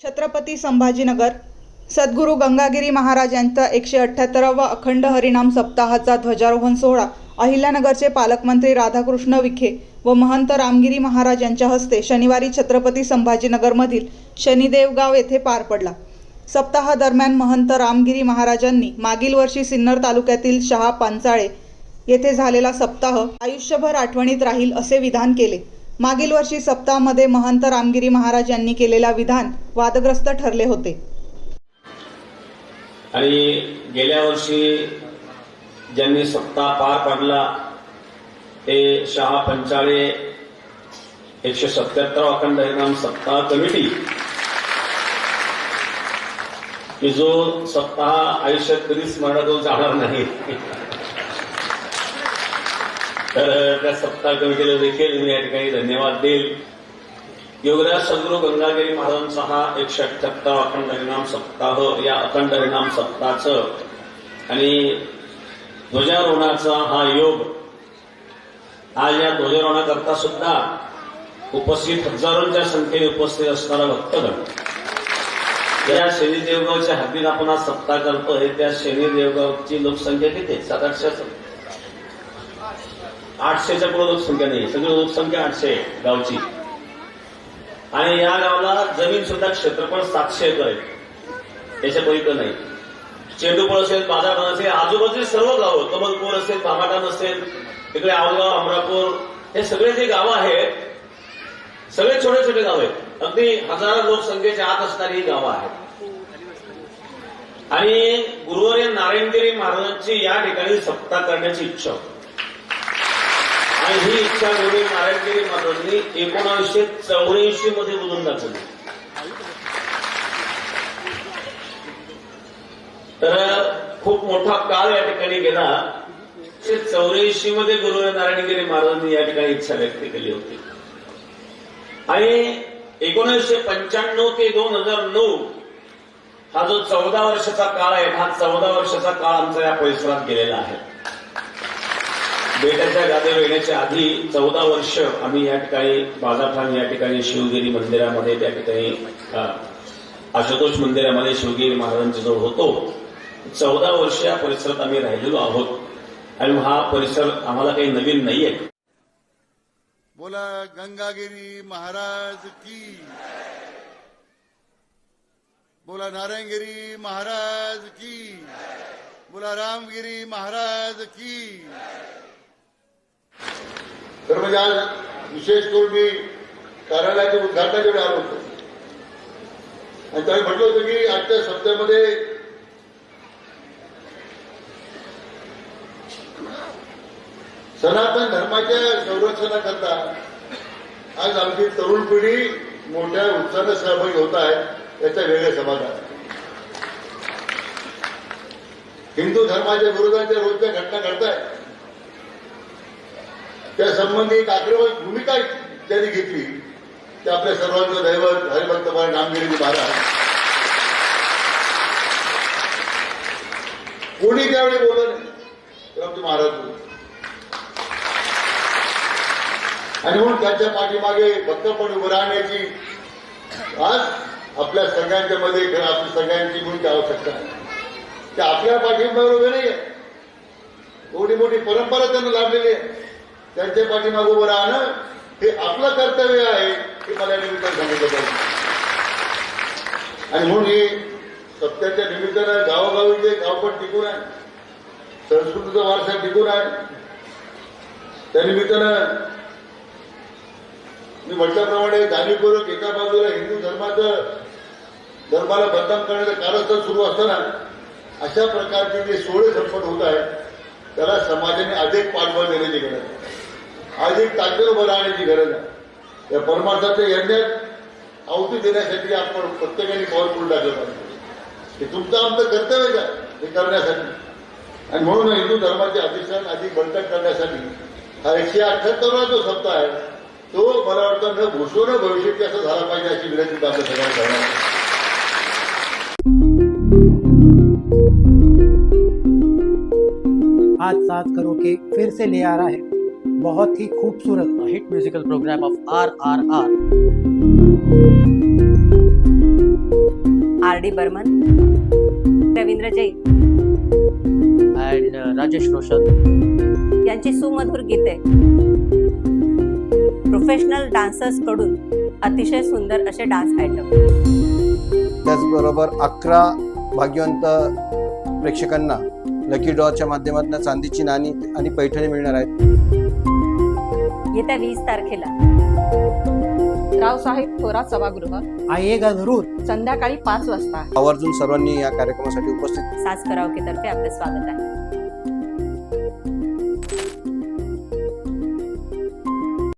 छत्रपती संभाजीनगर सद्गुरू गंगागिरी महाराज यांचा एकशे अठ्ठ्याहत्तरावा अखंड हरिनाम सप्ताहाचा ध्वजारोहण सोहळा अहिल्यानगरचे पालकमंत्री राधाकृष्ण विखे व महंत रामगिरी महाराज यांच्या हस्ते शनिवारी छत्रपती संभाजीनगरमधील शनिदेवगाव येथे पार पडला. सप्ताहादरम्यान महंत रामगिरी महाराजांनी मागील वर्षी सिन्नर तालुक्यातील शहा पांचाळे येथे झालेला सप्ताह आयुष्यभर आठवणीत राहील असे विधान केले. मागील वर्षी सप्ताहामध्ये महंत रामगिरी महाराज यांनी केलेला विधान वादग्रस्त ठरले होते. आणि गेल्या वर्षी ज्यांनी सप्ताह पार पाडला ते शहा पंचाळे एकशे सत्याहत्तर अखंड हरिनाम सप्ताह कमिटी की जो सप्ताह आयुष्यात कधीच मरणा जाणार नाही. तर त्या सप्ताह कमिटीला देखील मी या ठिकाणी धन्यवाद देईल. योगराज सद्गुरू गंगागिरी महाराजांचा हा एकशे अठ्ठ्याहत्तर अखंड हरिनाम सप्ताह या अखंड हरिनाम सप्ताहाचं. आणि ध्वजारोहणाचा हा योग आज या ध्वजारोहणाकरता सुद्धा उपस्थित हजारोंच्या संख्येने उपस्थित असणारा भक्तगण. या शनी देवगावच्या हद्दीत आपण हा सप्ताह करतोय त्या शनी देवगावची लोकसंख्या किती? सात आठशे आठशेच्या पुढे लोकसंख्या नाही सगळी लोकसंख्या आठशे गावची. आणि या गावाला जमीन सुद्धा क्षेत्रफळ सातशे एकर आहे. त्याच्या पलीकडे नाही. चेंडूपळ असेल बाजारपण असेल आजूबाजूचे सर्व गावं कमलपूर असेल भामाटान असेल तिकडे आवगाव अमरापूर हे सगळे जे गावं आहेत सगळे छोटे छोटे गाव आहेत. अगदी हजारो लोकसंख्येच्या आत असणारी ही गावं आहेत. आणि गुरुवारी नारायणगिरी महाराजांची या ठिकाणी सत्ता करण्याची इच्छा होती. आणि ही इच्छा गुरु नारायणगिरी महाराजांनी एकोणीसशे चौऱ्याऐंशी मध्ये बोलून दाखवली. तर खूप मोठा काळ या ठिकाणी गेला. चौऱ्याऐंशी मध्ये गुरु नारायणगिरी महाराजांनी या ठिकाणी इच्छा व्यक्त केली होती. आणि एकोणीसशे पंच्याण्णव ते दोन हजार नऊ हा जो चौदा वर्षाचा काळ आहे हा चौदा वर्षाचा काळ आमचा या परिसरात गेलेला आहे. बेटाच्या गादीवर येण्याच्या आधी चौदा वर्ष आम्ही या ठिकाणी बाजारठाण या ठिकाणी शिवगिरी मंदिरामध्ये त्या ठिकाणी आशुतोष मंदिरामध्ये शिवगिरी महाराजांच्या जवळ होतो. चौदा वर्ष या परिसरात आम्ही राहिलेलो आहोत. आणि हा परिसर आम्हाला काही नवीन नाहीये. बोला गंगागिरी महाराज की बोला नारायणगिरी महाराज की बोला रामगिरी महाराज की तर म्हणजे आज विशेष करून मी कार्यालयाच्या उद्घाटनाकडे आलो होतो. आणि त्यावेळी म्हटलं होतं की आजच्या सप्त्यामध्ये सनातन धर्माच्या संरक्षणाकरता आज आमची तरुण पिढी मोठ्या उत्साहाने सहभागी होत आहे याचा वेगळं समाधान. हिंदू धर्माच्या विरोधाच्या रोजच्या घटना घडतायत. संबंधी एक आग्रह भूमिका त्यांनी घेतली. ते आपल्या सर्वांचं दैवत हरिभक्त नामगिरी महाराज कोणी त्यावेळी बोललं नाही? महाराज आणि म्हणून त्यांच्या पाठीमागे भक्तपण उभं राहण्याची आज आपल्या सगळ्यांच्या मध्ये खरं आपली सगळ्यांची भूमिका आवश्यकता आहे. ते आपल्या पाठिंबा उभे नाही आहे मोठी मोठी परंपरा त्यांना लाभलेली आहे. त्यांच्या पाठीमागे उभं राहणं हे आपलं कर्तव्य आहे हे मला निमित्तानं सांगितलं पाहिजे आणि म्हणून हे सत्याच्या निमित्तानं गावोगावी जे गावपण टिकून आहे संस्कृतीचा वारसा टिकून आहे त्या निमित्तानं मी म्हटल्याप्रमाणे जाणीवपूर्वक एका बाजूला हिंदू धर्माचं धर्माला बदनाम करण्याचं कारस्थान सुरू असताना अशा प्रकारचे जे सोहळे झटपट होत आहेत त्याला समाजाने अधिक पाठबळ देण्याची गरज आहे. अधिक ताकद उभं राहण्याची गरज आहे. या परमार्थाच्या यज्ञात आहुती देण्यासाठी आपण प्रत्येकाने पाऊल पुढे टाकलं पाहिजे. हे तुमचं आमचं कर्तव्यच हे करण्यासाठी. आणि म्हणून हिंदू धर्माचे अधिष्ठान अधिक बळकट करण्यासाठी हा एकशे अठ्ठ्याहत्तरवा जो सप्ताह आहे तो मला वाटतं न घोषो न भविष्यात असं झाला पाहिजे अशी विनंती आपल्या सगळ्यांना करणार आज सात करो के फिर से ले आ रहा है। बहुत ही खूबसूरत hit musical programme of R R R आदी Burman Ravindra Jain and uh, Rajesh Roshan. यांची सुमधुर गीते प्रोफेशनल डान्सर्सकडून अतिशय सुंदर असे डान्स आयटम त्याचबरोबर अकरा भाग्यवंत प्रेक्षकांना लकी ड्रॉच्या माध्यमातून चांदीची नाणी आणि पैठणी मिळणार आहेत. येत्या वीस तारखेला. रावसाहेब थोरात सभागृह. आइएगा जरूर संध्याकाळी पाच वाजता. आवर्जून सर्वांनी या कार्यक्रमासाठी उपस्थित सास करावके तर्फे आपलं स्वागत आहे.